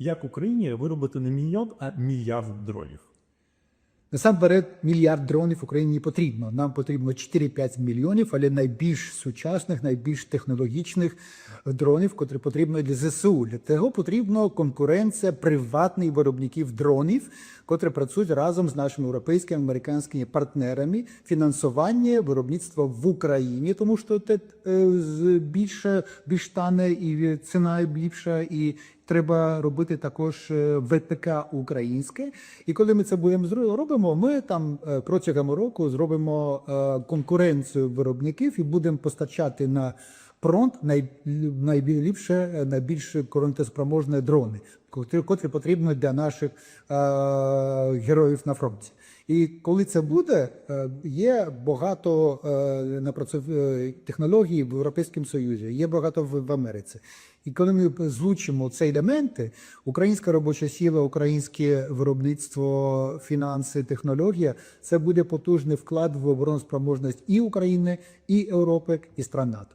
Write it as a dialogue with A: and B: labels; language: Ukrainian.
A: Як Україні виробити не мільйон, а мільярд дронів?
B: Насамперед, мільярд дронів Україні потрібно. Нам потрібно 4-5 мільйонів, але найбільш сучасних, найбільш технологічних дронів, котрі потрібно для ЗСУ. Для того потрібна конкуренція приватних виробників дронів, котрі працюють разом з нашими європейськими американськими партнерами. Фінансування виробництва в Україні, тому що це е, більше більш тане і ціна більша, і треба робити також е, ВПК українське. І коли ми це будемо зро- робимо, ми там е, протягом року зробимо е, конкуренцію виробників і будемо постачати на фронт най, найліпше, е, найбільш коронтоспроможні дрони, котрі, потрібні для наших героїв на фронті. І коли це буде, е, є багато е, напрацюв- е, технологій в Європейському Союзі, є багато в, Америці. І коли ми злучимо ці елементи, українська робоча сила, українське виробництво, фінанси, технологія, це буде потужний вклад в обороноспроможність і України, і Європи, і стран НАТО.